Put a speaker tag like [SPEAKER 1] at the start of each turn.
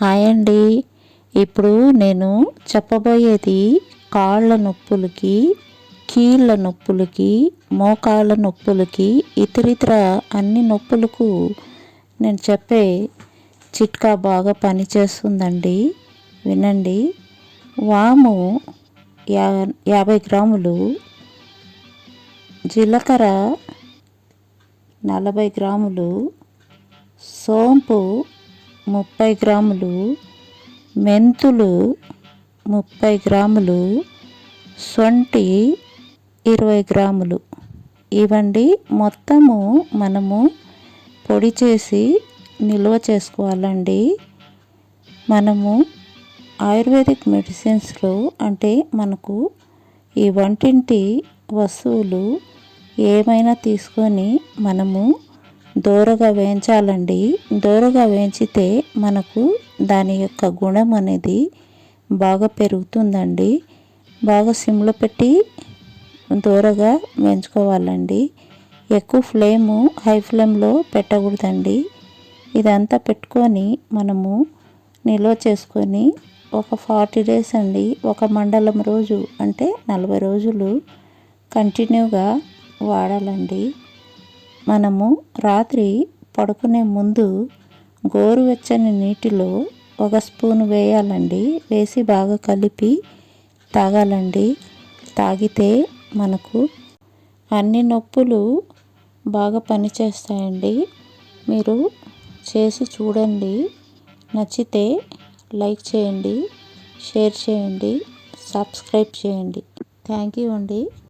[SPEAKER 1] Hi అండి. ఇప్పుడు నేను చెప్పబోయేది కాళ్ళ నొప్పులకి కీళ్ళ నొప్పులకి మోకాళ్ళ నొప్పులకి ఇతరితర అన్ని నొప్పులకు నేను చెప్పే చిట్కా బాగా పనిచేస్తుందండి. వినండి. వాము యా యాభై గ్రాములు జీలకర్ర నలభై గ్రాములు సోంపు ముప్పై గ్రాములు మెంతులు ముప్పై గ్రాములు సొంటి ఇరవై గ్రాములు. ఇవండి మొత్తము మనము పొడి చేసి నిల్వ చేసుకోవాలండి. మనము ఆయుర్వేదిక్ మెడిసిన్స్లో అంటే మనకు ఈ వంటింటి వస్తువులు ఏమైనా తీసుకొని మనము దోరగా వేయించాలండి. దోరగా వేయించితే మనకు దాని యొక్క గుణం అనేది బాగా పెరుగుతుందండి. బాగా సిమ్లో పెట్టి దూరగా వేయించుకోవాలండి. ఎక్కువ ఫ్లేము హై ఫ్లేమ్లో పెట్టకూడదండి. ఇదంతా పెట్టుకొని మనము నిల్వ చేసుకొని ఒక ఫార్టీ డేస్ అండి ఒక మండలం రోజు అంటే నలభై రోజులు కంటిన్యూగా వాడాలండి. మనము రాత్రి పడుకునే ముందు గోరువెచ్చని నీటిలో ఒక స్పూన్ వేయాలండి. వేసి బాగా కలిపి తాగాలండి. తాగితే మనకు అన్ని నొప్పులు బాగా పనిచేస్తాయండి. మీరు చేసి చూడండి. నచ్చితే లైక్ చేయండి షేర్ చేయండి సబ్స్క్రైబ్ చేయండి. థ్యాంక్ యూ అండి.